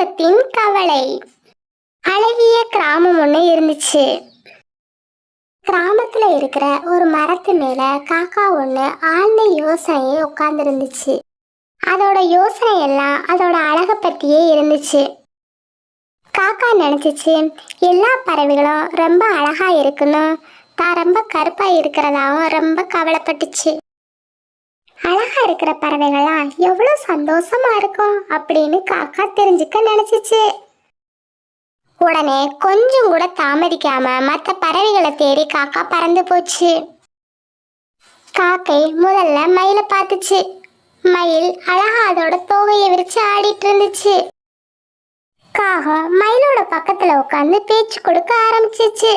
உலகத்தின் கவலை. அழகிய கிராமம் ஒன்று இருந்துச்சு. கிராமத்துல இருக்கிற ஒரு மரத்து மேல காக்கா ஒன்று ஆழ்ந்த யோசனையை உட்கார்ந்துருந்துச்சு. அதோட யோசனை எல்லாம் அதோட அழகை பத்தியே இருந்துச்சு. காக்கா நினைச்சிச்சு எல்லா பறவைகளும் ரொம்ப அழகா இருக்கணும் தான் ரொம்ப கருப்பா இருக்கிறதாவும் ரொம்ப கவலைப்பட்டுச்சு. அழகா இருக்கிற பறவைகளா எவ்வளோ சந்தோஷமா இருக்கும் அப்படின்னு காக்கா தெரிஞ்சுக்க நினைச்சிச்சு. உடனே கொஞ்சம் கூட தாமதிக்காம மற்ற பறவைகளை தேடி காக்கா பறந்து போச்சு. காக்கை முதல்ல மயிலை பார்த்துச்சு. மயில் அழகா அதோட தோகையை விரிச்சு ஆடிட்டு இருந்துச்சு. காகம் மயிலோட பக்கத்துல உட்காந்து பேச்சு கொடுக்க ஆரம்பிச்சிச்சு.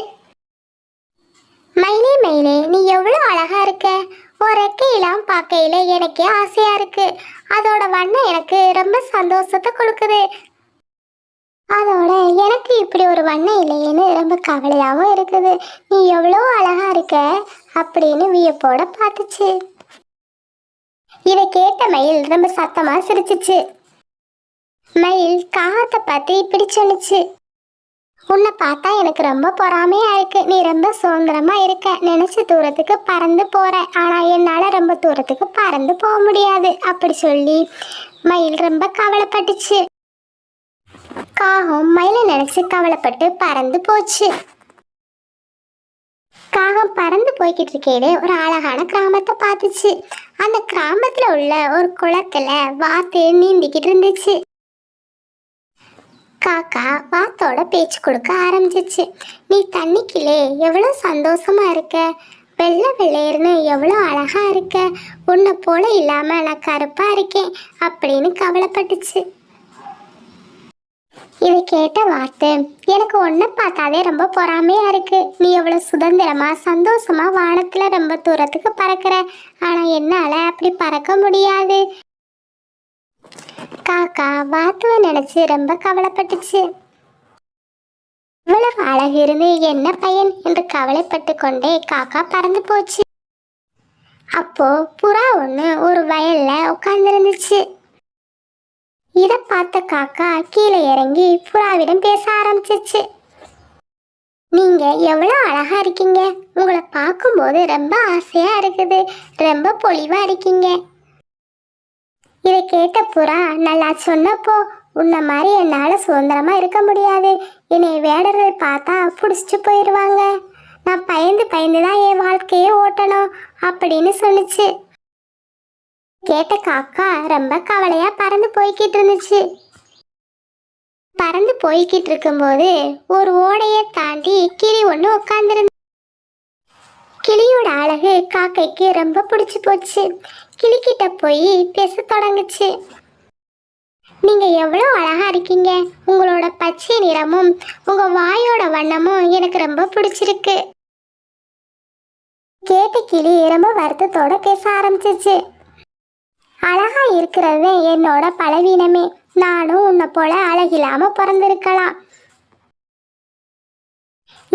மயிலே மயிலே நீ எவ்வளோ அழகா இருக்க. ஒரு ரெக்கையெல்லாம் பார்க்கையில எனக்கே ஆசையா இருக்கு. அதோட வண்ணம் எனக்கு ரொம்ப சந்தோஷத்தை கொடுக்குது. அதோட எனக்கு இப்படி ஒரு வண்ணம் இல்லையேன்னு ரொம்ப கவலையாகவும் இருக்குது. நீ எவ்வளோ அழகா இருக்க அப்படின்னு வியப்போட பார்த்துச்சு. இதை கேட்ட மயில் ரொம்ப சத்தமா சிரிச்சிச்சு. மயில் காகத்தை பார்த்து இப்படி சொன்னுச்சு. உன்னை பார்த்தா எனக்கு ரொம்ப பொறாமையா இருக்கு. நீ ரொம்ப சுதந்திரமா இருக்க. நினைச்ச தூரத்துக்கு பறந்து போற. ஆனா என்னால ரொம்ப தூரத்துக்கு பறந்து போக முடியாது. அப்படி சொல்லி மயில் ரொம்ப கவலைப்பட்டுச்சு. காகம் மயிலை நினைச்சு கவலைப்பட்டு பறந்து போச்சு. காகம் பறந்து போய்கிட்டு இருக்கையிலே ஒரு அழகான கிராமத்தை பார்த்துச்சு. அந்த கிராமத்துல உள்ள ஒரு குளத்துல வாத்து நீந்திக்கிட்டு இருந்துச்சு. காக்கா வாத்தோட பேச்சு கொடுக்க ஆரம்பிச்சிச்சு. நீ தண்ணிக்கிலே எவ்வளோ சந்தோஷமா இருக்க? வெள்ளை வெள்ளையர்னு எவ்வளோ அழகா இருக்க? உன்னை போல இல்லாம நான் கருப்பா இருக்கேன் அப்படின்னு கவலைப்பட்டுச்சு. இதை கேட்ட வாத்து எனக்கு ஒன்றை பார்த்தாலே ரொம்ப பொறாமையா இருக்கு. நீ எவ்வளோ சுதந்திரமா சந்தோஷமா வானத்துல ரொம்ப தூரத்துக்கு பறக்கிற. ஆனா என்னால் அப்படி பறக்க முடியாது. காக்கா வாத்துவை நினைச்சு ரொம்ப கவலைப்பட்டுச்சு. இவ்வளவு அழகு இருந்து என்ன பையன்? என்று கவலைப்பட்டு கொண்டே காக்கா பறந்து போச்சு. அப்போ புறா ஒன்று ஒரு வயல்ல உட்கார்ந்துருந்துச்சு. இதை பார்த்த காக்கா கீழே இறங்கி புறாவிடம் பேச ஆரம்பிச்சிச்சு. நீங்க எவ்வளோ அழகா இருக்கீங்க. உங்களை பார்க்கும்போது ரொம்ப ஆசையா இருக்குது. ரொம்ப பொலிவா இருக்கீங்க. இதை கேட்ட புறா நல்லா சொன்னப்போ உன்ன மாதிரி என்னால் சுதந்திரமாக இருக்க முடியாது. என்னை வேடர்கள் பார்த்தா பிடிச்சிட்டு போயிடுவாங்க நான் பயந்து பயந்து தான் என் வாழ்க்கையே ஓட்டணும் அப்படின்னு சொன்னிச்சு. கேட்ட காக்கா ரொம்ப கவலையாக பறந்து போய்கிட்டு இருந்துச்சு. பறந்து போய்கிட்டு இருக்கும்போது ஒரு ஓடையை தாண்டி கிளி ஒன்று உட்காந்துருந்து கிளியோட அழகு காக்கைக்கு ரொம்ப பிடிச்சு போச்சு. கிளிக்கிட்ட போய் பேச தொடங்குச்சு. நீங்க எவ்வளோ அழகா இருக்கீங்க. உங்களோட பச்சை நிறமும் உங்க வாயோட வண்ணமும் எனக்கு ரொம்ப பிடிச்சிருக்கு. கேட்ட கிளி ரொம்ப வருத்தத்தோட பேச ஆரம்பிச்சிச்சு. அழகா இருக்கிறது என்னோட பலவீனமே. நானும் உன்னை போல அழகில்லாம பிறந்திருக்கலாம்.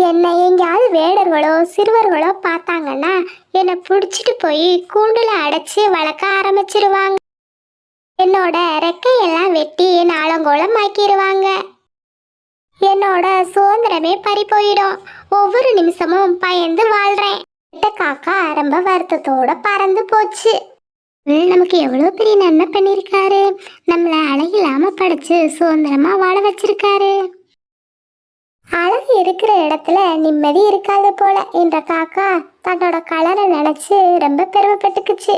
என்னை எங்கேயாவது வேடர்களோ சிறுவர்களோ பார்த்தாங்கன்னா என்னை பிடிச்சிட்டு போய் கூண்டில் அடைச்சி வளர்க்க ஆரம்பிச்சிருவாங்க. என்னோட ரெக்கையெல்லாம் வெட்டி நாளங்கோலம் ஆக்கிடுவாங்க என்னோட சுதந்திரமே பறி போயிடும் ஒவ்வொரு நிமிஷமும் பயந்து வாழ்கிறேன் கிட்ட காக்கா ரொம்ப வருத்தத்தோட பறந்து போச்சு. நமக்கு எவ்வளோ பெரிய நன்மை பண்ணியிருக்காரு. நம்மளை அழகில்லாமல் படித்து சுதந்திரமாக வாழ வச்சிருக்காரு. அழகு இருக்கிற இடத்துல நிம்மதி இருக்காது போல என்ற காக்கா தன்னோட கலரை நினைச்சு ரொம்ப பெருமைப்பட்டுக்குச்சு.